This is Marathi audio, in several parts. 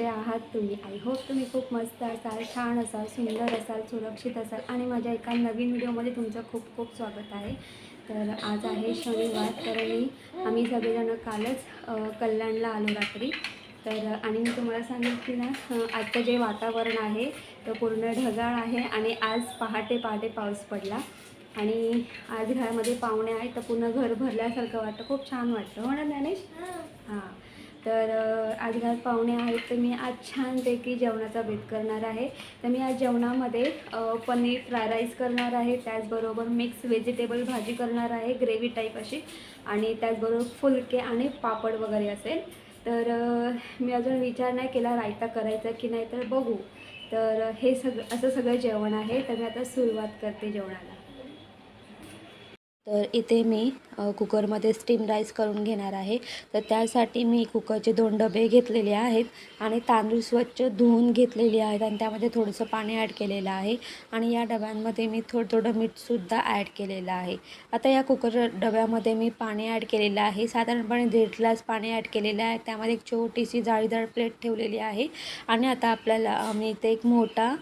कसे आहात तुम्ही. आय होप तुम्ही खूप मस्त असाल छान असाल सुंदर असाल सुरक्षित असाल आणि माझ्या एका नवीन व्हिडिओमध्ये तुमचं खूप खूप स्वागत आहे. तर आज आहे शनिवार तर मी आम्ही सगळेजणं कालच कल्याणला आलो रात्री. तर आणि मी तुम्हाला सांगेन की ना आजचं जे वातावरण आहे तर पूर्ण ढगाळ आहे आणि आज पहाटे पहाटे पाऊस पडला. आणि आज घरामध्ये पाहुणे आहेत तर पूर्ण घर भरल्यासारखं वाटतं. खूप छान वाटतं. हो ना ज्ञानेश? हां. तर आज घरात पाहुणे आहेत तर मी आज छानपैकी जेवणाचा बेत करणार आहे. तर मी आज जेवणामध्ये पनीर फ्राय राईस करणार आहे. त्याचबरोबर मिक्स व्हेजिटेबल भाजी करणार आहे ग्रेव्ही टाईप अशी. आणि त्याचबरोबर फुलके आणि पापड वगैरे असेल. तर मी अजून विचार नाही केला रायता करायचा की नाही तर बघू. तर हे सगळं असं सगळं जेवण आहे. तर मी आता सुरुवात करते जेवणाला. तर इथे मी कुकरमध्ये स्टीम राईस करून घेणार आहे. तर त्यासाठी मी कुकरचे दोन डबे घेतलेले आहेत आणि तांदूळ स्वच्छ धुवून घेतलेले आहेत आणि त्यामध्ये थोडंसं पाणी ॲड केलेलं आहे. आणि या डब्यांमध्ये मी थोडं थोडं मीठसुद्धा ॲड केलेलं आहे. आता या कुकर डब्यामध्ये मी पाणी ॲड केलेलं आहे. साधारणपणे दीड ग्लास पाणी ॲड केलेलं आहे. त्यामध्ये एक छोटीशी जाळीदार प्लेट ठेवलेली आहे. आणि आता आपल्याला मी इथे एक मोठा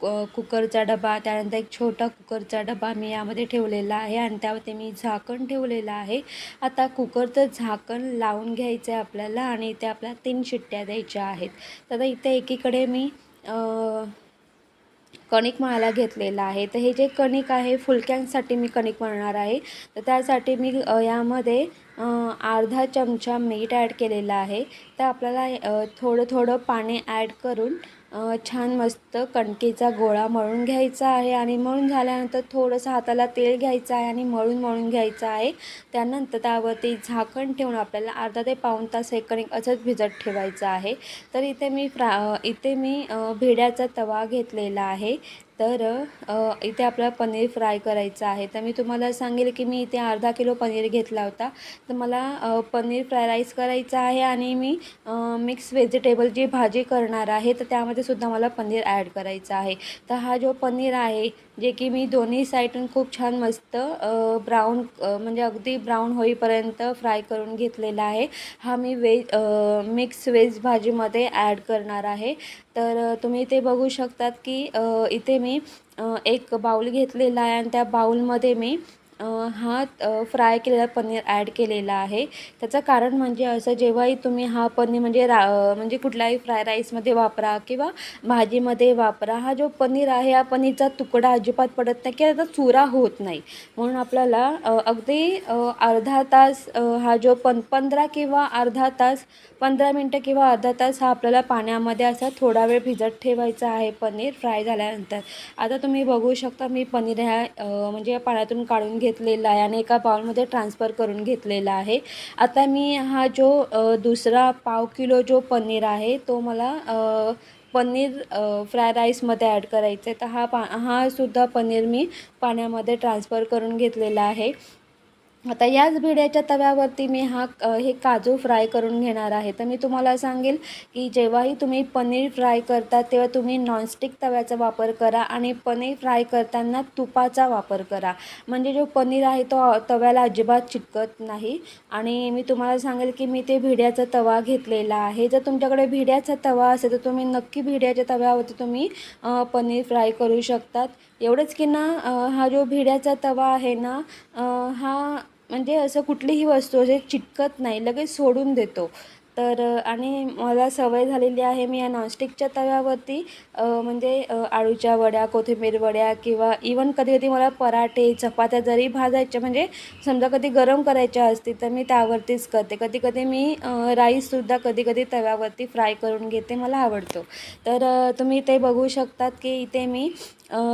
कुकरचा डबा त्यानंतर एक छोटा कुकरचा डबा मी यामध्ये ठेवलेला आहे आणि त्यावरती मी झाकण ठेवलेलं आहे. आता कुकरचं झाकण लावून घ्यायचं आहे आपल्याला आणि इथे आपल्याला तीन शिट्ट्या द्यायच्या आहेत. तर आता इथे एकीकडे मी कणिक मळायला घेतलेलं आहे. तर हे जे कणिक आहे फुलक्यांसाठी मी कणिक मळणार आहे. तर त्यासाठी मी यामध्ये अर्धा चमचा मीठ ॲड केलेलं आहे. तर आपल्याला थोडं थोडं पाणी ॲड करून छान मस्त कणकेचा गोळा मळून घ्यायचा आहे आणि मळून झाल्यानंतर थोडंसं हाताला तेल घ्यायचं आहे आणि मळून मळून घ्यायचं आहे. त्यानंतर त्यावरती झाकण ठेवून आपल्याला अर्धा ते पाऊण तास हे कणिक असंच भिजत ठेवायचं आहे. तर इथे मी फ्रा इथे मी भेड्याचा तवा घेतलेला आहे. तर इथे आपल्याला पनीर फ्राय करायचं आहे. तर मी तुम्हाला सांगेल की मी इथे अर्धा किलो पनीर घेतला होता. तर मला पनीर फ्राय राईस करायचं आहे आणि मी मिक्स व्हेजिटेबल जी भाजी करणार आहे तर त्यामध्ये सुद्धा मला पनीर ॲड करायचं आहे. तर हा जो पनीर आहे जे की मी दोन्ही साईडून खूप छान मस्त ब्राऊन म्हणजे अगदी ब्राऊन होईपर्यंत फ्राय करून घेतलेला आहे. हा मी वेज मिक्स वेज भाजीमध्ये ॲड करणार आहे. तर तुम्ही ते बघू शकतात की इथे मी एक बाऊल घेतलेला आहे आणि त्या बाऊलमध्ये मी हा फ्राय केलेला पनीर ॲड केलेला आहे. त्याचं कारण म्हणजे असं जेव्हाही तुम्ही हा पनीर म्हणजे रा म्हणजे कुठलाही फ्राय राईसमध्ये वापरा किंवा भाजीमध्ये वापरा हा जो पनीर आहे हा पनीरचा तुकडा अजिबात पडत नाही किंवा त्याचा चुरा होत नाही. म्हणून आपल्याला अगदी अर्धा तास हा जो पन पंधरा किंवा अर्धा तास पंधरा मिनटं किंवा अर्धा तास हा आपल्याला पाण्यामध्ये असा थोडा वेळ भिजत ठेवायचा आहे पनीर फ्राय झाल्यानंतर. आता तुम्ही बघू शकता मी पनीर ह्या म्हणजे पाण्यातून काढून घेतलेला आहे आणि एका बाउलमध्ये ट्रान्सफर करून घेतलेला आहे. आता मी हा जो दुसरा पाव किलो जो पनीर आहे तो मला पनीर फ्राय राईसमध्ये ॲड करायचं आहे तर हा पा हा सुद्धा पनीर मी पाण्यामध्ये ट्रान्सफर करून घेतलेला आहे. आता याच भिड्याच्या तव्यावरती मी हा हे काजू फ्राय करून घेणार आहे. तर मी तुम्हाला सांगेल की जेव्हाही तुम्ही पनीर फ्राय करता तेव्हा तुम्ही नॉनस्टिक तव्याचा वापर करा आणि पनीर फ्राय करताना तुपाचा वापर करा. म्हणजे जो पनीर आहे तो तव्याला अजिबात चिटकत नाही. आणि मी तुम्हाला सांगेल की मी ते भिड्याचा तवा घेतलेला आहे. जर तुमच्याकडे भिड्याचा तवा असेल तर तुम्ही नक्की भिड्याच्या तव्यावरती तुम्ही पनीर फ्राय करू शकतात. एवढंच की ना हा जो भिड्याचा तवा आहे ना हा म्हणजे असं कुठलीही वस्तू असे चिटकत नाही लगेच सोडून देतो. तर आणि मला सवय झालेली आहे मी या नॉनस्टिकच्या तव्यावरती म्हणजे आळूच्या वड्या कोथिंबीर वड्या किंवा इवन कधी कधी मला पराठे चपात्या जरी भाजायच्या म्हणजे समजा कधी गरम करायच्या असतील तर मी त्यावरतीच करते. कधी कधी मी राईससुद्धा कधी कधी तव्यावरती फ्राय करून घेते मला आवडतो. तर तुम्ही ते बघू शकतात की इथे मी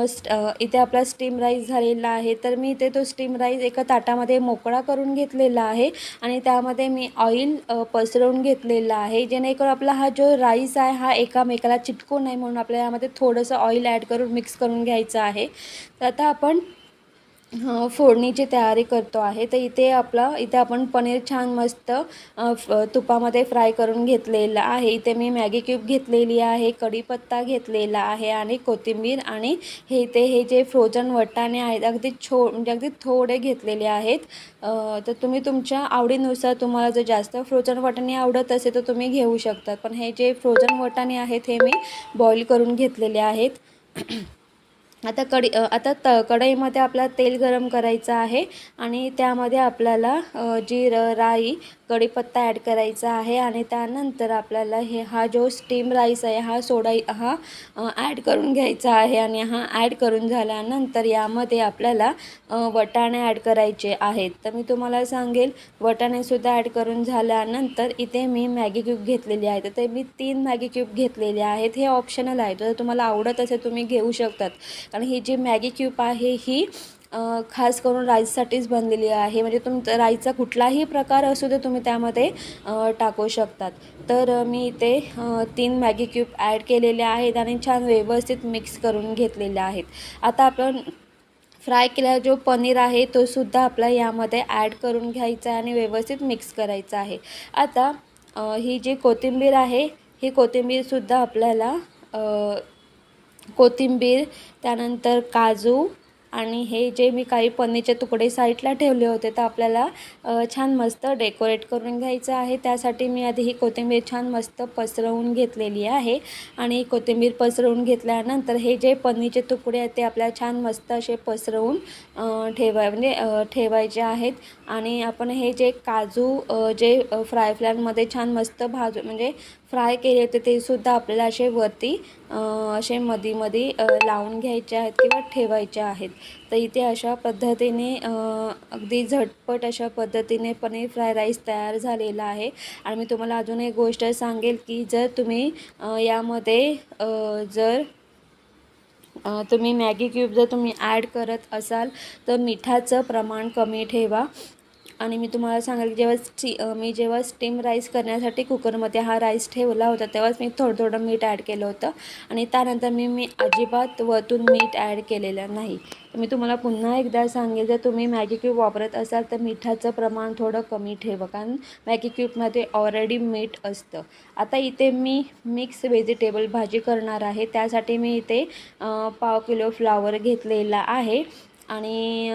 स्ट इथे आपला स्टीम राईस झालेला आहे. तर मी इथे तो स्टीम राईस एका ताटामध्ये मोकळा करून घेतलेला आहे आणि त्यामध्ये मी ऑइल पसरवून घेतलेला आहे. जेणेकरून आपला हा जो राईस आहे हा एकामेकाला चिटकू नये म्हणून आपल्याला यामध्ये थोडंसं ऑइल ॲड करून मिक्स करून घ्यायचं आहे. तर आता आपण फोडणीची तयारी करतो आहे. तर इथे आपलं इथे आपण पनीर छान मस्त तुपामध्ये फ्राय करून घेतलेलं आहे. इथे मी मॅगी क्यूब घेतलेली आहे कढीपत्ता घेतलेला आहे आणि कोथिंबीर आणि हे इथे हे जे फ्रोझन वटाणे आहेत अगदी छो म्हणजे अगदी थोडे घेतलेले आहेत. तर तुम्ही तुमच्या आवडीनुसार तुम्हाला जर जास्त फ्रोझन वटाणे आवडत असेल तर तुम्ही घेऊ शकतात पण हे जे फ्रोझन वटाणे आहेत हे मी बॉईल करून घेतलेले आहेत. आता कढी आता त कढईमध्ये आपला तेल गरम करायचं आहे आणि त्यामध्ये आपल्याला अ, जिरं राई कढीपत्ता ॲड करायचा आहे आणि त्यानंतर आपल्याला हे हा जो स्टीम राईस आहे हा सोडा हा ॲड करून घ्यायचा आहे आणि हा ॲड करून झाल्यानंतर यामध्ये आपल्याला वटाणे ॲड करायचे आहेत. तर मी तुम्हाला सांगेल वटाणेसुद्धा ॲड करून झाल्यानंतर इथे मी मॅगी क्यूब घेतलेली आहे. तर ते मी तीन मॅगी क्यूब घेतलेले आहेत. हे ऑप्शनल आहे जर तुम्हाला आवडत असेल तुम्ही घेऊ शकतात. कारण ही जी मॅगी क्यूब आहे ही खास करून राईससाठीच बनलेली आहे. म्हणजे तुमचा राईसचा कुठलाही प्रकार असू दे तुम्ही त्यामध्ये टाकू शकतात. तर मी इथे तीन मॅगी क्यूब ॲड केलेले आहेत आणि छान व्यवस्थित मिक्स करून घेतलेले आहेत. आता आपण फ्राय केलेला जो पनीर आहे तो सुद्धा आपला यामध्ये ॲड करून घ्यायचा आहे आणि व्यवस्थित मिक्स करायचा आहे. आता ही जी कोथिंबीर आहे ही कोथिंबीरसुद्धा आपल्याला कोथिंबीर त्यानंतर काजू आणि हे जे मी काही पनीरचे तुकडे साईडला ठेवले होते तर आपल्याला छान मस्त डेकोरेट करून घ्यायचं आहे. त्यासाठी मी आधी ही कोथिंबीर छान मस्त पसरवून घेतलेली आहे. आणि कोथिंबीर पसरवून घेतल्यानंतर हे जे पनीरचे तुकडे आहेत ते आपल्याला छान मस्त असे पसरवून ठेवाय म्हणजे ठेवायचे आहेत. आणि आपण हे जे काजू जे फ्राय फ्लॅनमध्ये छान मस्त भाजू म्हणजे फ्राय केले होते ते सुद्धा आपल्याला असे वरती असे मधी लावून घ्यायचे आहेत किंवा ठेवायचे आहेत. तर इथे अशा पद्धतीने अगदी झटपट अशा पद्धतीने पनीर फ्राय राईस तयार झालेला आहे. आणि मी तुम्हाला अजून एक गोष्ट सांगेल की जर तुम्ही यामध्ये जर तुम्ही मॅगी क्यूब जर तुम्ही ॲड करत असाल तर मिठाचं प्रमाण कमी ठेवा. आणि मी तुम्हाला सांगेल की जेव्हा स्टी मी जेव्हा स्टीम राईस करण्यासाठी कुकरमध्ये हा राईस ठेवला होता तेव्हाच मी थोडं थोडं मीठ ॲड केलं होतं. आणि त्यानंतर मी मी अजिबात वरतून मीठ ॲड केलेलं नाही. तर मी तुम्हाला पुन्हा एकदा सांगेल जर तुम्ही मॅगी क्यूब वापरत असाल तर मिठाचं प्रमाण थोडं कमी ठेवा कारण मॅगी क्यूबमध्ये ऑलरेडी मीठ असतं. आता इथे मी मिक्स व्हेजिटेबल भाजी करणार आहे. त्यासाठी मी इथे पाव किलो फ्लावर घेतलेला आहे. आणि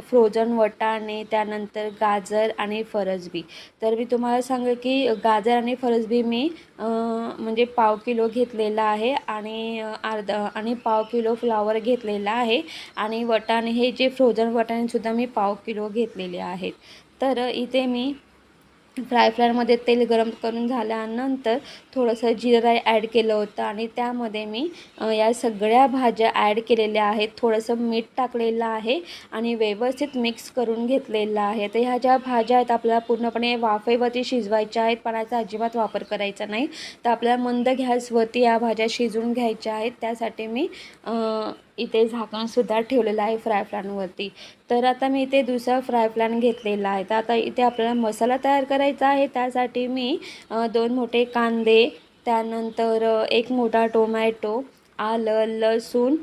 फ्रोझन वटाणे त्यानंतर गाजर आणि फरसबी. तर मी तुम्हाला सांगेल की गाजर आणि फरसबी मी म्हणजे पाव किलो घेतलेला आहे आणि अर्धा आणि पाव किलो फ्लावर घेतलेला आहे. आणि वटाणे हे जे फ्रोझन वटाणेसुद्धा मी पाव किलो घेतलेले आहेत. तर इथे मी फ्राय फ्रायमध्ये तेल गरम करून झाल्यानंतर थोडंसं जिरं राई ॲड केलं होतं आणि त्यामध्ये मी या सगळ्या भाज्या ॲड केलेल्या आहेत. थोडंसं मीठ टाकलेलं आहे आणि व्यवस्थित मिक्स करून घेतलेलं आहे. तर ह्या ज्या भाज्या आहेत आपल्याला पूर्णपणे वाफेवरती शिजवायच्या आहेत पाण्याचा अजिबात वापर करायचा नाही. तर आपल्याला मंद गॅसवरती या भाज्या शिजवून घ्यायच्या आहेत. त्यासाठी मी इथे झाकणसुद्धा ठेवलेलं आहे फ्राय पॅनवरती तर आता मी इथे दुसरा फ्राय पॅन घेतलेला आहे. तर आता इथे आपल्याला मसाला तयार करायचा आहे. त्यासाठी मी दोन मोठे कांदे त्यानंतर एक मोठा टोमॅटो आलं लसूण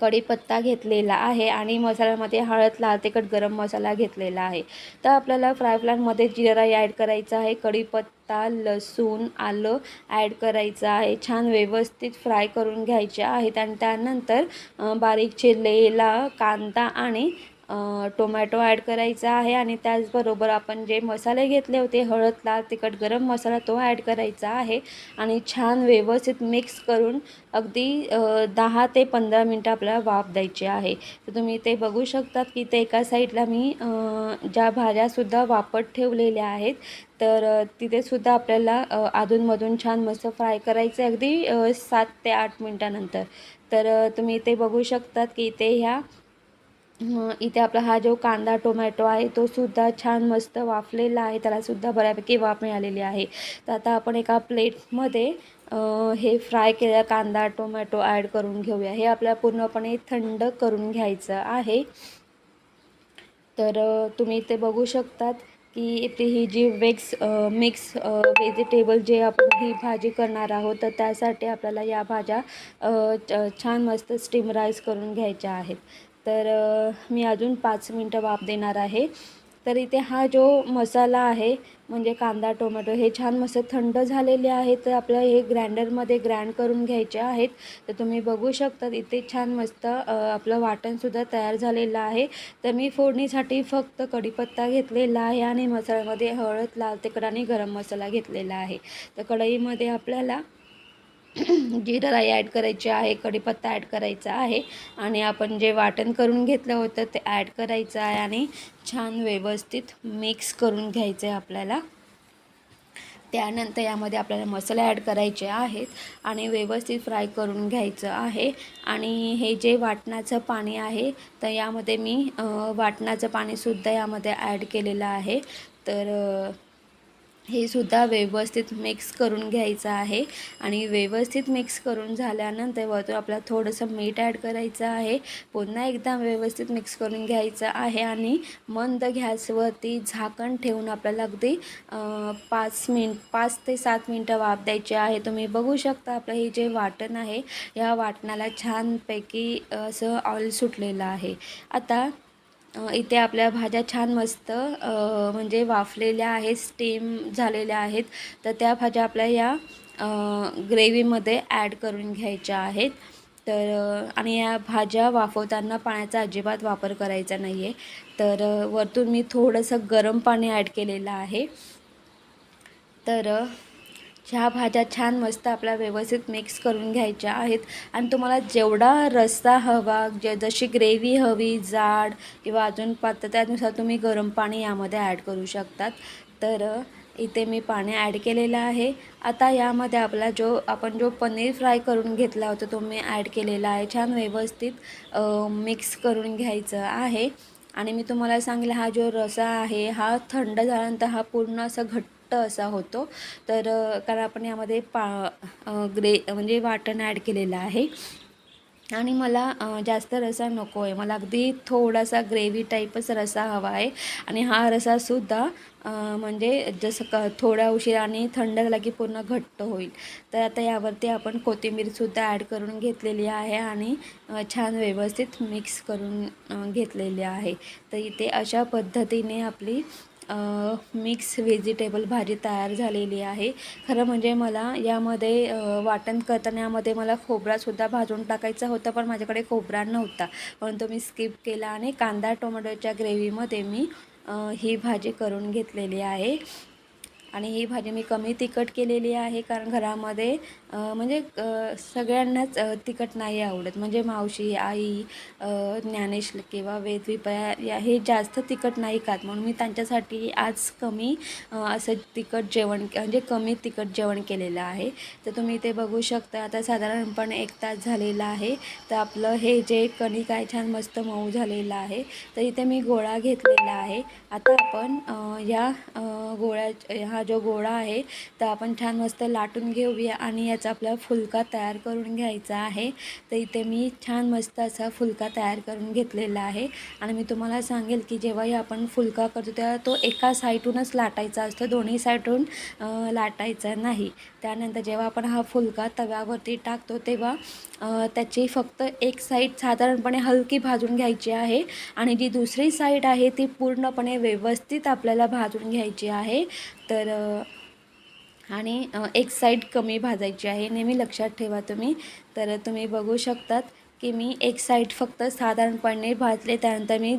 कढीपत्ता घेतलेला आहे आणि मसाल्यामध्ये हळद लाल तिखट गरम मसाला घेतलेला आहे. तर आपल्याला फ्राय पॅनमध्ये जिरा ॲड करायचा आहे कढीपत्ता लसूण आलं ॲड करायचं आहे. छान व्यवस्थित फ्राय करून घ्यायचे आहेत आणि त्यानंतर बारीक चिरलेला कांदा आणि टोमॅटो ॲड करायचा आहे आणि त्याचबरोबर आपण जे मसाले घेतले होते हळद लाल तिखट गरम मसाला तो ॲड करायचा आहे आणि छान व्यवस्थित मिक्स करून अगदी दहा ते पंधरा मिनटं आपल्याला वाफ द्यायची आहे. तर तुम्ही ते बघू शकतात की ते एका साईडला मी ज्या भाज्यासुद्धा वापट ठेवलेल्या आहेत तर तिथेसुद्धा आपल्याला अधूनमधून छान मस्त फ्राय करायचं आहे अगदी सात ते आठ मिनटानंतर. तर तुम्ही ते बघू शकतात की ते ह्या इथे आपला हा जो कांदा टोमॅटो आहे तो सुद्धा छान मस्त वाफलेला आहे. त्यालासुद्धा बऱ्यापैकी वाफ मिळालेली आहे. तर आता आपण एका प्लेटमध्ये हे फ्राय केलेला कांदा टोमॅटो ॲड करून घेऊया. हे आपल्याला पूर्णपणे थंड करून घ्यायचं आहे. तर तुम्ही इथे बघू शकतात की इथे ही जी वेक्स मिक्स व्हेजिटेबल जे आपण ही भाजी करणार आहोत तर त्यासाठी आपल्याला या भाज्या छान मस्त स्टीम राईस करून घ्यायच्या आहेत. तर मी अजून पाच मिनटं वाफ देणार आहे. तर इथे हा जो मसाला आहे म्हणजे कांदा टोमॅटो हे छान मस्त थंड झालेले आहे तर आपल्या हे ग्राइंडरमध्ये ग्राइंड करून घ्यायचे आहेत. तर तुम्ही बघू शकता इथे छान मस्त आपलं वाटणसुद्धा तयार झालेलं आहे. तर मी फोडणीसाठी फक्त कढीपत्ता घेतलेला आहे आणि मसाल्यामध्ये हळद लाल तिखट आणि गरम मसाला घेतलेला आहे. तर कढईमध्ये आपल्याला जिरं राई ॲड करायची आहे कढीपत्ता ॲड करायचा आहे आणि आपण जे वाटण करून घेतलं होतं ते ॲड करायचं आहे आणि छान व्यवस्थित मिक्स करून घ्यायचं आहे आपल्याला. त्यानंतर यामध्ये आपल्याला मसाले ॲड करायचे आहेत आणि व्यवस्थित फ्राय करून घ्यायचं आहे. आणि हे जे वाटणाचं पाणी आहे तर यामध्ये मी वाटणाचं पाणीसुद्धा यामध्ये ॲड केलेलं आहे. तर हे सुद्धा व्यवस्थित मिक्स करून घ्यायचं आहे. आणि व्यवस्थित मिक्स करून झाल्यानंतर वरतून आपल्याला थोडंसं मीठ ॲड करायचं आहे. पुन्हा एकदा व्यवस्थित मिक्स करून घ्यायचं आहे आणि मंद गॅसवरती झाकण ठेवून आपल्याला अगदी पाच मिनिट पाच ते सात मिनटं वाफ द्यायची आहे. तुम्ही बघू शकता आपलं हे जे वाटण आहे या वाटणाला छानपैकी असं ऑइल सुटलेलं आहे. आता इथे आपल्या भाज्या छान मस्त म्हणजे वाफलेल्या आहेत स्टीम झालेल्या आहेत. तर त्या भाज्या आपल्या या ग्रेव्हीमध्ये ॲड करून घ्यायच्या आहेत. तर आणि या भाज्या वाफवताना पाण्याचा अजिबात वापर करायचा नाही आहे तर वरतून मी थोडंसं गरम पाणी ॲड केलेलं आहे. तर ह्या भाज्या छान मस्त आपल्या व्यवस्थित मिक्स करून घ्यायच्या आहेत. आणि तुम्हाला जेवढा रस्सा हवा जे जशी ग्रेव्ही हवी जाड किंवा अजून पातळ त्यानुसार तुम्ही गरम पाणी यामध्ये ॲड करू शकतात. तर इथे मी पाणी ॲड केलेलं आहे. आता यामध्ये आपला जो आपण जो पनीर फ्राय करून घेतला होता तो मी ॲड केलेला आहे. छान व्यवस्थित मिक्स करून घ्यायचं आहे. आणि मी तुम्हाला सांगेल हा जो रसा आहे हा थंड झाल्यानंतर हा पूर्ण असा घट्ट असा होतो. तर कारण आपण यामध्ये पा ग्रे म्हणजे वाटण ॲड केलेलं आहे. आणि मला जास्त रसा नको आहे मला अगदी थोडासा ग्रेव्ही टाईपच रसा हवा आहे. आणि हा रसासुद्धा म्हणजे जसं क थोडा उशीर आणि थंड झाला की पूर्ण घट्ट होईल. तर आता यावरती आपण कोथिंबीरसुद्धा ॲड करून घेतलेली आहे आणि छान व्यवस्थित मिक्स करून घेतलेली आहे. तर इथे अशा पद्धतीने आपली मिक्स व्हेजिटेबल भाजी तयार झालेली आहे. खरं म्हणजे मला यामध्ये वाटण करताना यामध्ये मला खोबरासुद्धा भाजून टाकायचा होता पण माझ्याकडे खोबरा नव्हता. परंतु मी स्किप केला आणि कांदा टोमॅटोच्या ग्रेव्हीमध्ये मी ही भाजी करून घेतलेली आहे. आणि ही भाजी मी कमी तिखट केलेली आहे कारण घरामध्ये म्हणजे सगळ्यांनाच तिखट नाही आवडत. म्हणजे मावशी आई ज्ञानेश किंवा वेद विपया या हे जास्त तिखट नाही खात. म्हणून मी त्यांच्यासाठी आज कमी असं तिखट जेवण म्हणजे कमी तिखट जेवण केलेलं आहे. तर तुम्ही ते बघू शकता. आता साधारणपणे एक तास झालेला आहे. तर आपलं हे जे कणिक आहे छान मस्त मऊ झालेलं आहे. तर इथे मी गोळा घेतलेला आहे. आता आपण या गोळ्या हा जो गोळा आहे तर आपण छान मस्त लाटून घेऊया. आणि याचा आपला फुलका तयार करून घ्यायचा आहे. तर इथे मी छान मस्त असा फुलका तयार करून घेतलेला आहे. आणि मी तुम्हाला सांगेल की जेव्हाही आपण फुलका करतो तेव्हा तो एका साईडूनच लाटायचा असतो. दोन्ही साईडून लाटायचा नाही. त्यानंतर जेव्हा आपण हा फुलका तव्यावरती टाकतो तेव्हा त्याची फक्त एक साईड साधारणपणे हलकी भाजून घ्यायची आहे. आणि जी दुसरी साईड आहे ती पूर्णपणे व्यवस्थित आपल्याला भाजून घ्यायची आहे. तर आणि एक साईड कमी भाजायची आहे नेहमी लक्षात ठेवा तुम्ही. तर तुम्ही बघू शकतात की मी एक साईड फक्त साधारणपणे भाजले त्यानंतर मी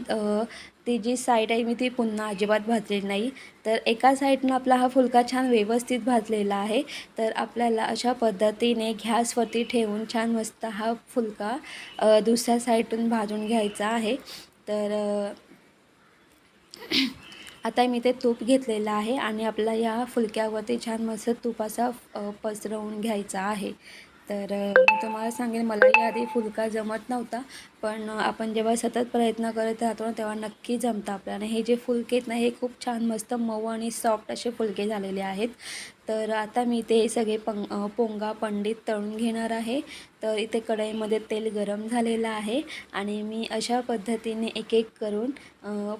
ती जी साईड आहे मी ती पुन्हा अजिबात भाजलेली नाही. तर एका साईडनं आपला हा फुलका छान व्यवस्थित भाजलेला आहे. तर आपल्याला अशा पद्धतीने गॅसवरती ठेवून छान मस्त हा फुलका दुसऱ्या साईडून भाजून घ्यायचा आहे. तर आता मी ते तूप घेतलेलं आहे आणि आपला या फुलक्यावरती छान मस्त तूप असा पसरवून घ्यायचा आहे. तर मी तुम्हाला सांगेन मलाही आधी फुलका जमत नव्हता. पण आपण जेव्हा सतत प्रयत्न करत राहतो ना तेव्हा नक्की जमतं आपल्याला. हे जे फुलके आहेत ना हे खूप छान मस्त मऊ आणि सॉफ्ट असे फुलके झालेले आहेत. तर आता मी ते सगळे पंग पोंगा पंडित तळून घेणार आहे. तर इथे कढईमध्ये तेल गरम झालेलं आहे. आणि मी अशा पद्धतीने एक एक करून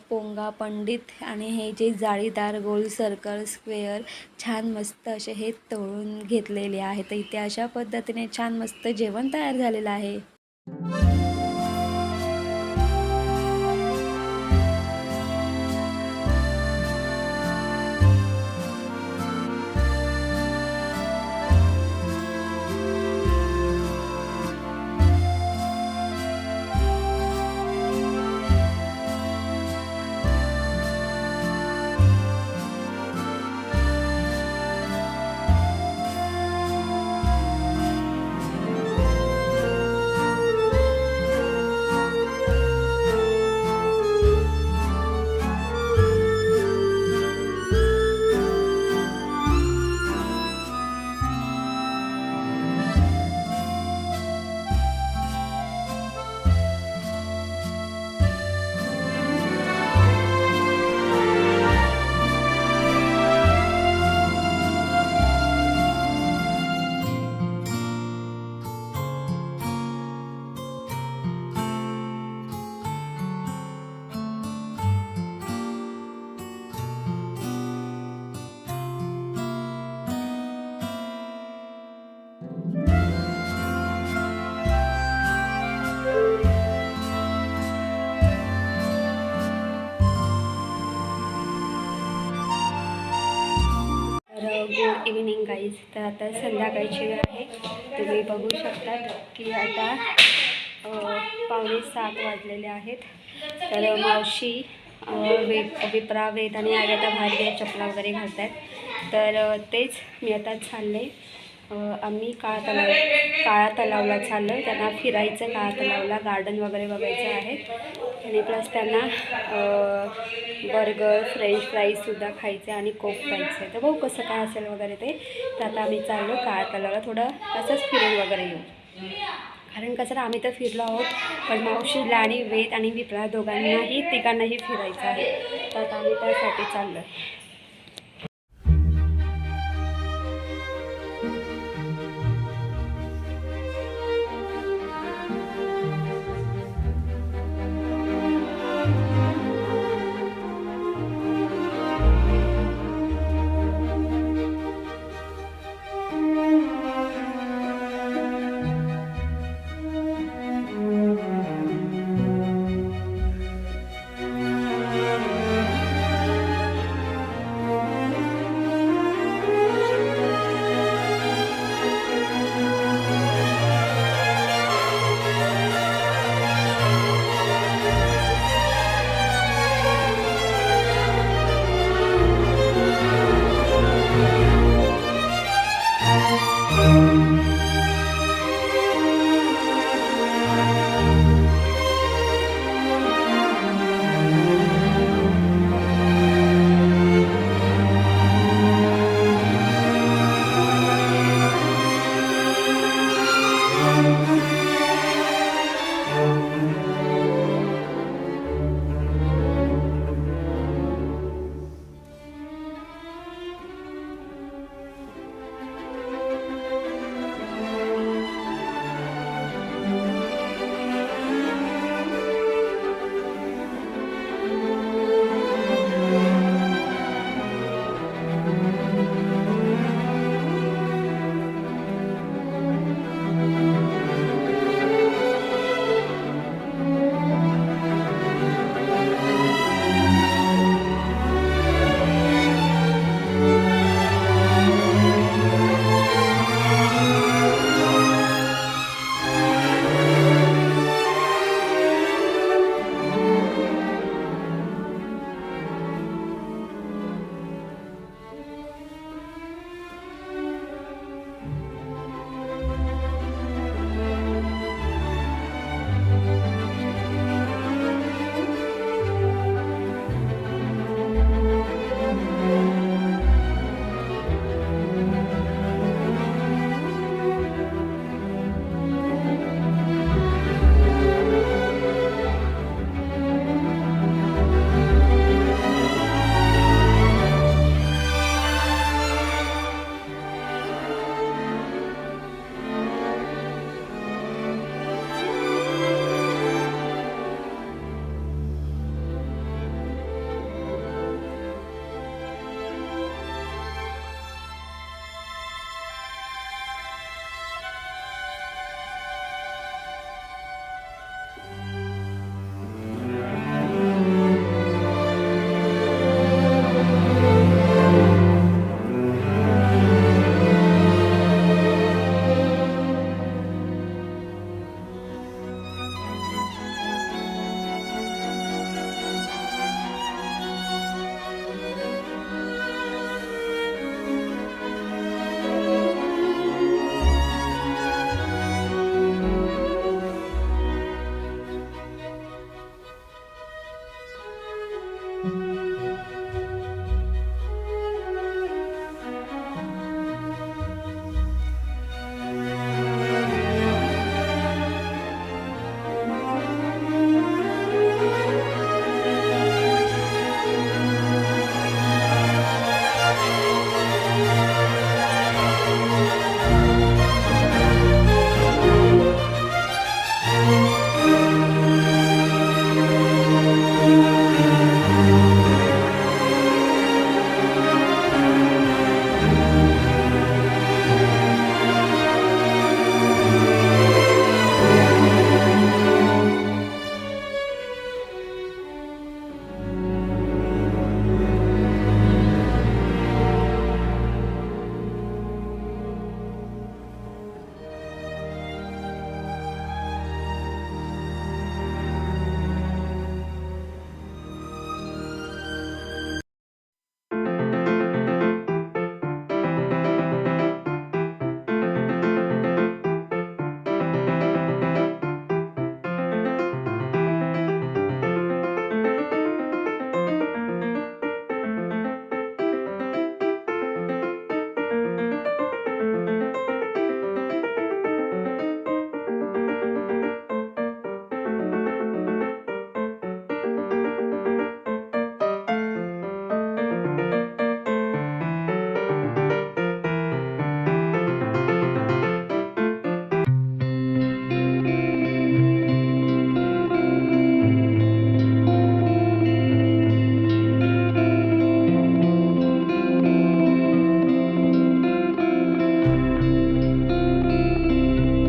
पोंगा पंडित आणि हे जे जाळीदार गोल सर्कल स्क्वेअर छान मस्त असे हे तळून घेतलेले आहे तर इथे अशा पद्धतीने छान मस्त जेवण तयार झालेलं आहे. तर आता संध्याकाळची वेळ आहे. तुम्ही बघू शकता की आता पावणे सात वाजलेले आहेत. तर मावशी वे विप्रा वेद आणि आग्याता भारतीय चपला वगैरे घालत आहेत तर तेच मी आता चालले. आम्ही काळा तलाव काळा तलावला चाललो त्यांना फिरायचं काळा तलावला गार्डन वगैरे बघायचं आहे. आणि प्लस त्यांना बर्गर फ्रेंच फ्राईजसुद्धा खायचे आणि कोक खायचं आहे तर बघू कसं काय असेल वगैरे ते? तर आता आम्ही चाललो काळा तलावला. थोडं असंच फिरून वगैरे येऊ. कारण कसं आम्ही तर फिरलो आहोत. पण मावशीला आणि वेद आणि विप्रा दोघांनाही तिघांनाही फिरायचं आहे. तर आता आम्ही त्यासाठी चाललो आहे